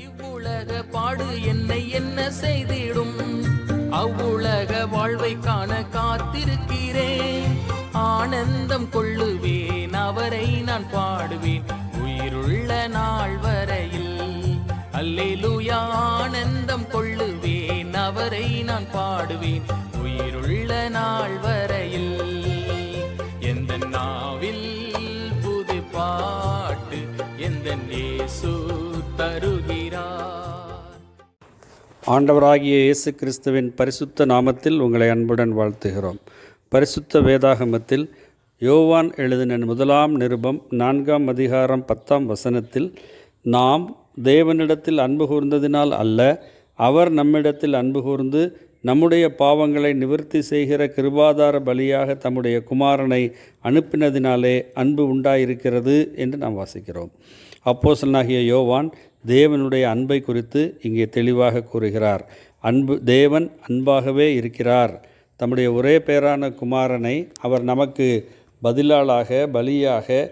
இவ்வுலக பாடு என்னை என்ன செய்திடும்? அவ்வுலக வாழ்வை காண காத்திருக்கிறேன். ஆனந்தம் கொள்ளுவேன் அவரை நான் பாடுவேன். உயிருள்ள நாள் வரையில் அல்லேலூயா ஆனந்தம் கொள்ளுவேன் அவரை நான் பாடுவேன். உயிருள்ள நாள் வரையில் எந்த நாவில் ஆண்டவராகிய இயேசு கிறிஸ்துவின் பரிசுத்த நாமத்தில் உங்களை அன்புடன் வாழ்த்துகிறோம். பரிசுத்த வேதாகமத்தில் யோவான் எழுதின முதலாம் நிருபம் நான்காம் அதிகாரம் பத்தாம் வசனத்தில் நாம் தேவனிடத்தில் அன்பு கூர்ந்ததினால் அல்ல அவர் நம்மிடத்தில் அன்பு கூர்ந்து நம்முடைய பாவங்களை நிவர்த்தி செய்கிற கிருபாதார பலியாக தம்முடைய குமாரனை அனுப்பினதினாலே அன்பு உண்டாயிருக்கிறது என்று நாம் வாசிக்கிறோம். அப்போசனாகிய யோவான் தேவனுடைய அன்பை குறித்து இங்கே தெளிவாக கூறுகிறார். அன்பு தேவன் அன்பாகவே இருக்கிறார். தம்முடைய ஒரே பேரான குமாரனை அவர் நமக்கு பதிலாளாக பலியாக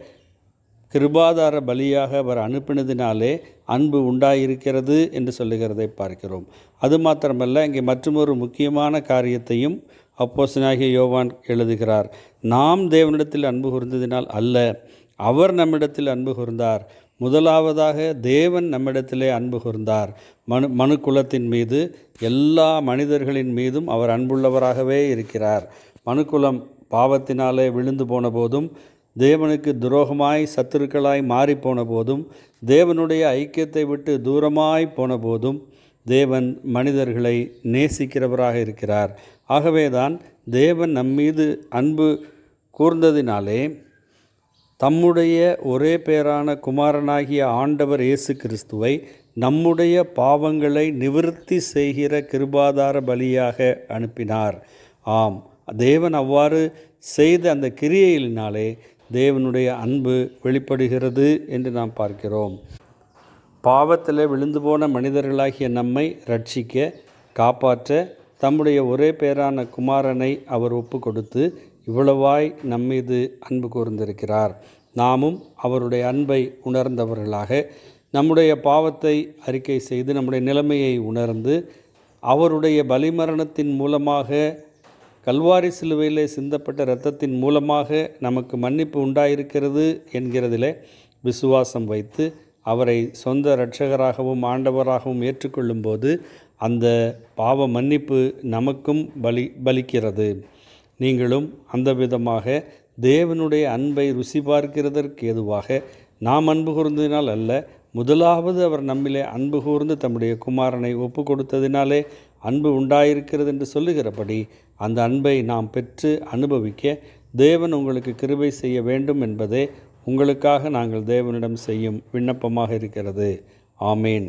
கிருபாதார பலியாக அவர் அனுப்பினதினாலே அன்பு உண்டாயிருக்கிறது என்று சொல்லுகிறதை பார்க்கிறோம். அது மாத்திரமல்ல இங்கே மற்றொரு முக்கியமான காரியத்தையும் அப்போசனாகிய யோவான் எழுதுகிறார். நாம் தேவனிடத்தில் அன்பு கூர்ந்ததினால் அல்ல அவர் நம்மிடத்தில் அன்பு கூர்ந்தார். முதலாவதாக தேவன் நம்மிடத்திலே அன்பு கூர்ந்தார். மனு மனு குலத்தின் மீது எல்லா மனிதர்களின் மீதும் அவர் அன்புள்ளவராகவே இருக்கிறார். மனுக்குலம் பாவத்தினாலே விழுந்து போன போதும் தேவனுக்கு துரோகமாய் சத்துருக்களாய் மாறிப்போன போதும் தேவனுடைய ஐக்கியத்தை விட்டு தூரமாய் போன போதும் தேவன் மனிதர்களை நேசிக்கிறவராக இருக்கிறார். ஆகவேதான் தேவன் நம்மீது அன்பு கூர்ந்ததினாலே தம்முடைய ஒரே பேரான குமாரனாகிய ஆண்டவர் இயேசு கிறிஸ்துவை நம்முடைய பாவங்களை நிவிருத்தி செய்கிற கிருபாதார பலியாக அனுப்பினார். ஆம் தேவன் அவ்வாறு செய்த அந்த கிரியையினாலே தேவனுடைய அன்பு வெளிப்படுகிறது என்று நாம் பார்க்கிறோம். பாவத்தில் விழுந்து போன மனிதர்களாகிய நம்மை ரட்சிக்க காப்பாற்ற தம்முடைய ஒரே பேரான குமாரனை அவர் ஒப்பு கொடுத்து இவ்வளவாய் நம்மீது அன்பு கூர்ந்திருக்கிறார். நாமும் அவருடைய அன்பை உணர்ந்தவர்களாக நம்முடைய பாவத்தை அறிக்கை செய்து நம்முடைய நிலைமையை உணர்ந்து அவருடைய பலிமரணத்தின் மூலமாக கல்வாரி சிலுவையிலே சிந்தப்பட்ட இரத்தத்தின் மூலமாக நமக்கு மன்னிப்பு உண்டாயிருக்கிறது என்கிறதிலே விசுவாசம் வைத்து அவரை சொந்த இரட்சகராகவும் ஆண்டவராகவும் ஏற்றுக்கொள்ளும்போது அந்த பாவ மன்னிப்பு நமக்கும் பலி பலிக்கிறது. நீங்களும் அந்த விதமாக தேவனுடைய அன்பை ருசி பார்க்கிறதற்கு ஏதுவாக நாம் அன்பு கூர்ந்ததினால் அல்ல முதலாவது அவர் நம்மிலே அன்பு கூர்ந்து தம்முடைய குமாரனை ஒப்பு கொடுத்ததினாலே அன்பு உண்டாயிருக்கிறது என்று சொல்லுகிறபடி அந்த அன்பை நாம் பெற்று அனுபவிக்க தேவன் உங்களுக்கு கிருபை செய்ய வேண்டும் என்பதே உங்களுக்காக நாங்கள் தேவனிடம் செய்யும் விண்ணப்பமாக இருக்கிறது. ஆமேன்.